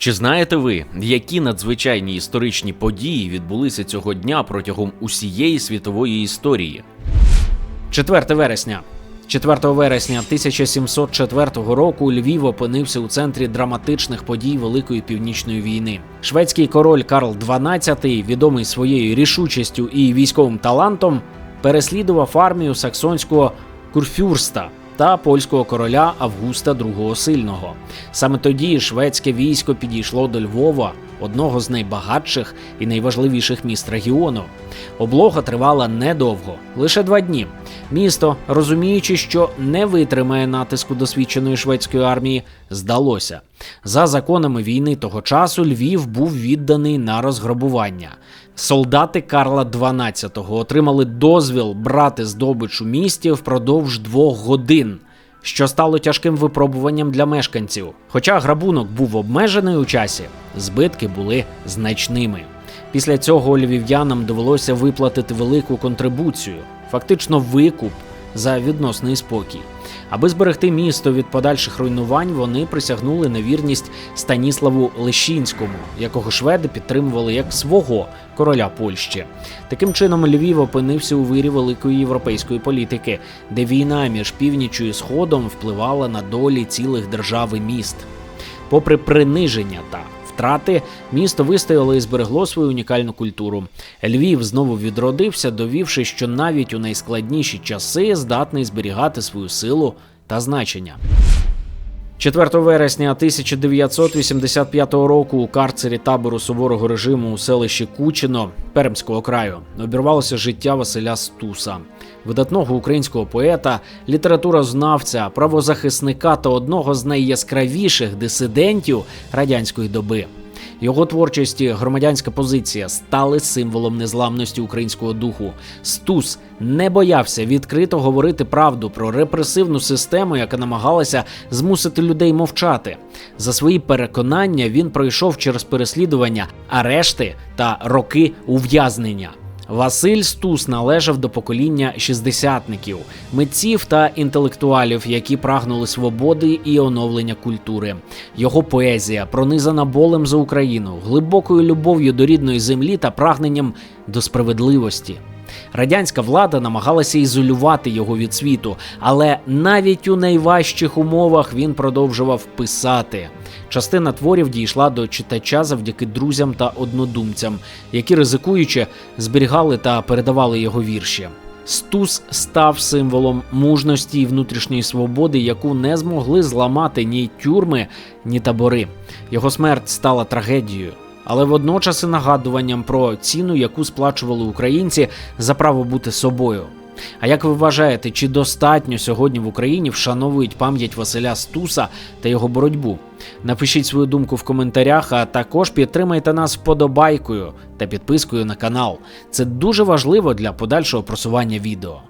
Чи знаєте ви, які надзвичайні історичні події відбулися цього дня протягом усієї світової історії? 4 вересня. 4 вересня 1704 року Львів опинився у центрі драматичних подій Великої північної війни. Шведський король Карл XII, відомий своєю рішучістю і військовим талантом, переслідував армію саксонського курфюрста та польського короля Августа II Сильного. Саме тоді шведське військо підійшло до Львова, одного з найбагатших і найважливіших міст регіону. Облога тривала недовго, лише два дні. Місто, розуміючи, що не витримає натиску досвідченої шведської армії, здалося. За законами війни того часу Львів був відданий на розграбування. Солдати Карла XII отримали дозвіл брати здобич у місті впродовж двох годин. Що стало тяжким випробуванням для мешканців. Хоча грабунок був обмежений у часі, збитки були значними. Після цього львів'янам довелося виплатити велику контрибуцію, фактично викуп за відносний спокій. Аби зберегти місто від подальших руйнувань, вони присягнули на вірність Станіславу Лещинському, якого шведи підтримували як свого короля Польщі. Таким чином, Львів опинився у вирі великої європейської політики, де війна між північю і сходом впливала на долі цілих держав і міст. Попри приниження та втрати, місто вистояло і зберегло свою унікальну культуру. Львів знову відродився, довівши, що навіть у найскладніші часи здатний зберігати свою силу та значення. 4 вересня 1985 року у карцері табору суворого режиму у селищі Кучино Пермського краю обірвалося життя Василя Стуса, видатного українського поета, літературознавця, правозахисника та одного з найяскравіших дисидентів радянської доби. Його творчість і громадянська позиція стали символом незламності українського духу. Стус не боявся відкрито говорити правду про репресивну систему, яка намагалася змусити людей мовчати. За свої переконання він пройшов через переслідування, арешти та роки ув'язнення. Василь Стус належав до покоління шістдесятників, митців та інтелектуалів, які прагнули свободи і оновлення культури. Його поезія пронизана болем за Україну, глибокою любов'ю до рідної землі та прагненням до справедливості. Радянська влада намагалася ізолювати його від світу, але навіть у найважчих умовах він продовжував писати. Частина творів дійшла до читача завдяки друзям та однодумцям, які ризикуючи зберігали та передавали його вірші. Стус став символом мужності і внутрішньої свободи, яку не змогли зламати ні тюрми, ні табори. Його смерть стала трагедією але водночас і нагадуванням про ціну, яку сплачували українці за право бути собою. А як ви вважаєте, чи достатньо сьогодні в Україні вшановують пам'ять Василя Стуса та його боротьбу? Напишіть свою думку в коментарях, а також підтримайте нас вподобайкою та підпискою на канал. Це дуже важливо для подальшого просування відео.